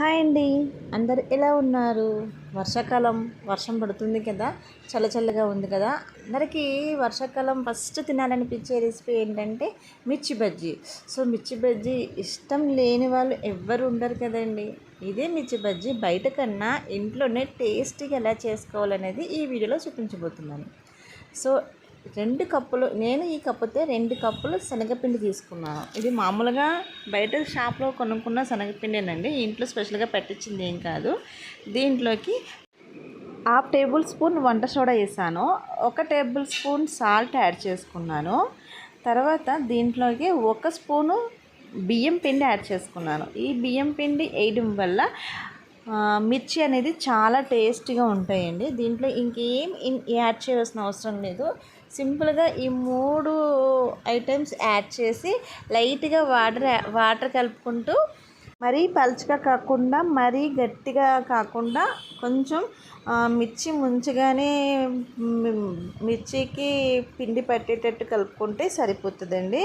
Hi అండి. అందరు ఎలా ఉన్నారు? వర్షాకాలం వర్షం పడుతుంది కదా? చల్ల చల్లగా ఉంది కదా? అందరికీ వర్షాకాలం ఫస్ట్ తినాలనిపించే రెసిపీ ఏంటంటే మిర్చి బజ్జీ. సో మిర్చి బజ్జీ ఇష్టం లేని వాళ్ళు ఎవ్వరు ఉండరు కదండి. ఇదే మిర్చి బజ్జీ బయట కన్నా ఇంట్లోనే టేస్టీగా ఎలా చేసుకోవాలనేది ఈ వీడియోలో చూపించబోతున్నాను. సో రెండు కప్పులు నేను ఈ కప్పుతో రెండు కప్పులు శనగపిండి తీసుకున్నాను. ఇది మామూలుగా బయట షాప్లో కొనుక్కున్న శనగపిండేనండి. ఇంట్లో స్పెషల్గా పెట్టించింది ఏం కాదు. దీంట్లోకి హాఫ్ టేబుల్ స్పూన్ వంట సోడా వేసాను. ఒక టేబుల్ స్పూన్ సాల్ట్ యాడ్ చేసుకున్నాను. తర్వాత దీంట్లోకి ఒక స్పూను బియ్యం పిండి యాడ్ చేసుకున్నాను. ఈ బియ్యం పిండి వేయడం వల్ల మిర్చి అనేది చాలా టేస్టీగా ఉంటాయండి. దీంట్లో ఇంకేం యాడ్ చేయాల్సిన అవసరం లేదు. సింపుల్గా ఈ మూడు ఐటమ్స్ యాడ్ చేసి లైట్గా వాటర్ వాటర్ కలుపుకుంటూ మరీ పలుచగా కాకుండా మరీ గట్టిగా కాకుండా కొంచెం మిర్చి ముంచగానే మిర్చికి పిండి పట్టేటట్టు కలుపుకుంటే సరిపోతుందండి.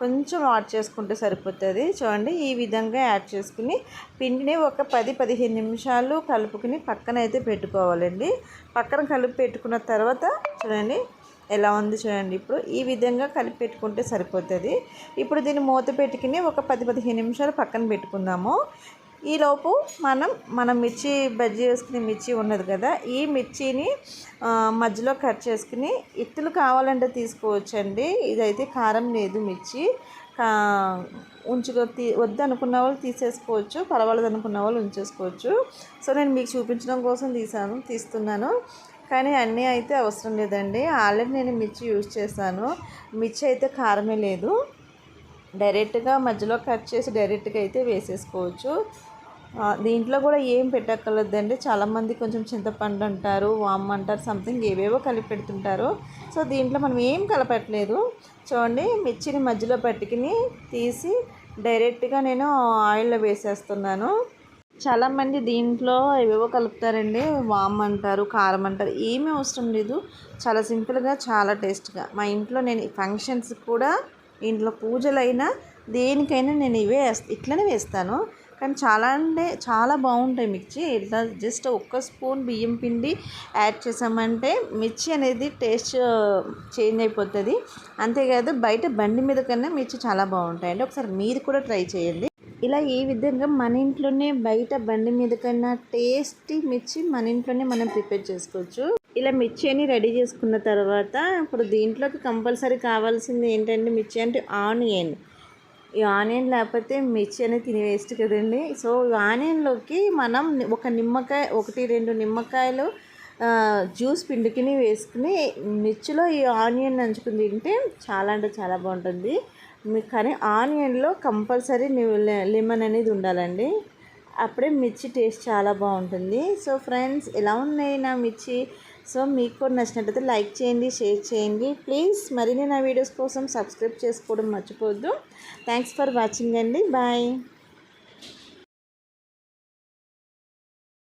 కొంచెం యాడ్ చేసుకుంటే సరిపోతుంది. చూడండి ఈ విధంగా యాడ్ చేసుకుని పిండిని ఒక పది పదిహేను నిమిషాలు కలుపుకుని పక్కన అయితే పెట్టుకోవాలండి. పక్కన కలిపి పెట్టుకున్న తర్వాత చూడండి ఎలా ఉంది చూడండి. ఇప్పుడు ఈ విధంగా కలిపి పెట్టుకుంటే సరిపోతుంది. ఇప్పుడు దీన్ని మూత పెట్టుకుని ఒక పది పదిహేను నిమిషాలు పక్కన పెట్టుకుందాము. ఈలోపు మనం మన మిర్చి బజ్జీ వేసుకునే మిర్చి ఉన్నది కదా ఈ మిర్చిని మధ్యలో కట్ చేసుకుని ఇత్తులు కావాలంటే తీసుకోవచ్చండి. ఇదైతే కారం లేదు మిర్చి. ఉంచుకో తీ వద్దనుకున్న వాళ్ళు తీసేసుకోవచ్చు పర్వాలేదు అనుకున్న వాళ్ళు ఉంచేసుకోవచ్చు. సో నేను మీకు చూపించడం కోసం తీసాను తీస్తున్నాను. కానీ అన్నీ అయితే అవసరం లేదండి. ఆల్రెడీ నేను మిర్చి యూజ్ చేశాను. మిర్చి అయితే కారమే లేదు. డైరెక్ట్గా మధ్యలో కట్ చేసి డైరెక్ట్గా అయితే వేసేసుకోవచ్చు. దీంట్లో కూడా ఏం పెట్టక్కర్లేదండి. చాలామంది కొంచెం చింతపండు అంటారు వామ్ అంటారు సంథింగ్ ఏవేవో కలిపి పెడుతుంటారు. సో దీంట్లో మనం ఏం కలపట్లేదు. చూడండి మిర్చిని మధ్యలో పట్టుకుని తీసి డైరెక్ట్గా నేను ఆయిల్లో వేసేస్తున్నాను. చాలామంది దీంట్లో ఏవేవో కలుపుతారండి వామ్ అంటారు కారం అంటారు ఏమీ అవసరం లేదు. చాలా సింపుల్గా చాలా టేస్ట్గా. మా ఇంట్లో నేను ఫంక్షన్స్ కూడా ఇంట్లో పూజలైనా దేనికైనా నేను ఇవే ఇట్లనే వేస్తాను. కానీ చాలా అంటే చాలా బాగుంటాయి మిర్చి. ఇట్లా జస్ట్ ఒక్క స్పూన్ బియ్యం పిండి యాడ్ చేసామంటే మిర్చి అనేది టేస్ట్ చేంజ్ అయిపోతుంది. అంతేకాదు బయట బండి మీద కన్నా మిర్చి చాలా బాగుంటాయండి ఒకసారి మీరు కూడా ట్రై చేయండి. ఇలా ఈ విధంగా మన ఇంట్లోనే బయట బండి మీద కన్నా టేస్టీ మిర్చి మన ఇంట్లోనే మనం ప్రిపేర్ చేసుకోవచ్చు. ఇలా మిర్చి అని రెడీ చేసుకున్న తర్వాత ఇప్పుడు దీంట్లోకి కంపల్సరీ కావాల్సింది ఏంటంటే మిర్చి అంటే ఆనియన్. ఈ ఆనియన్ లేకపోతే మిర్చి అనేది తిని వేస్ట్ కదండి. సో ఆనియన్లోకి మనం ఒక నిమ్మకాయ ఒకటి రెండు నిమ్మకాయలు జ్యూస్ పిండుకిని వేసుకుని మిర్చిలో ఈ ఆనియన్ నంచుకుని తింటే చాలా అంటే చాలా బాగుంటుంది. మీకు కానీ ఆనియన్లో కంపల్సరీ లెమన్ అనేది ఉండాలండి. అప్పుడే మిర్చి టేస్ట్ చాలా బాగుంటుంది. సో ఫ్రెండ్స్ ఎలా ఉన్నాయి నా మిర్చి? సో మీకు కూడా నచ్చినట్టయితే లైక్ చేయండి షేర్ చేయండి. ప్లీజ్ మరిన్ని నా వీడియోస్ కోసం సబ్స్క్రైబ్ చేసుకోవడం మర్చిపోవద్దు. థ్యాంక్స్ ఫర్ వాచింగ్ అండి. బాయ్.